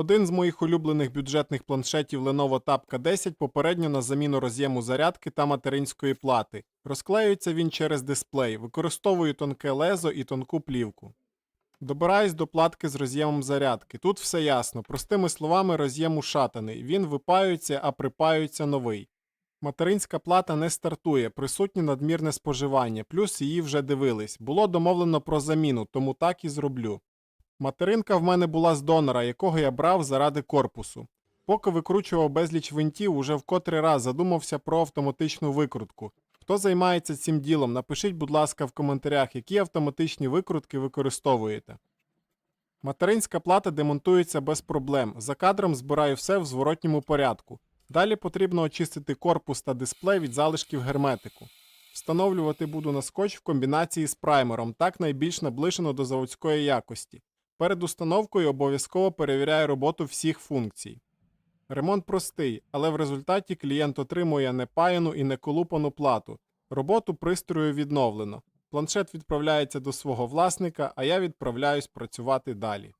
Один з моїх улюблених бюджетних планшетів Lenovo Tab K10 попередньо на заміну роз'єму зарядки та материнської плати. Розклеюється він через дисплей, використовую тонке лезо і тонку плівку. Добираюсь до платки з роз'ємом зарядки. Тут все ясно. Простими словами, роз'єм ушатаний. Він випаюється, а припаюється новий. Материнська плата не стартує, присутнє надмірне споживання, плюс її вже дивились. Було домовлено про заміну, тому так і зроблю. Материнка в мене була з донора, якого я брав заради корпусу. Поки викручував безліч винтів, уже в котрий раз задумався про автоматичну викрутку. Хто займається цим ділом, напишіть, будь ласка, в коментарях, які автоматичні викрутки використовуєте. Материнська плата демонтується без проблем. За кадром збираю все в зворотньому порядку. Далі потрібно очистити корпус та дисплей від залишків герметику. Встановлювати буду на скотч в комбінації з праймером, так найбільш наближено до заводської якості. Перед установкою обов'язково перевіряю роботу всіх функцій. Ремонт простий, але в результаті клієнт отримує непаяну і неколупану плату. Роботу пристрою відновлено. Планшет відправляється до свого власника, а я відправляюсь працювати далі.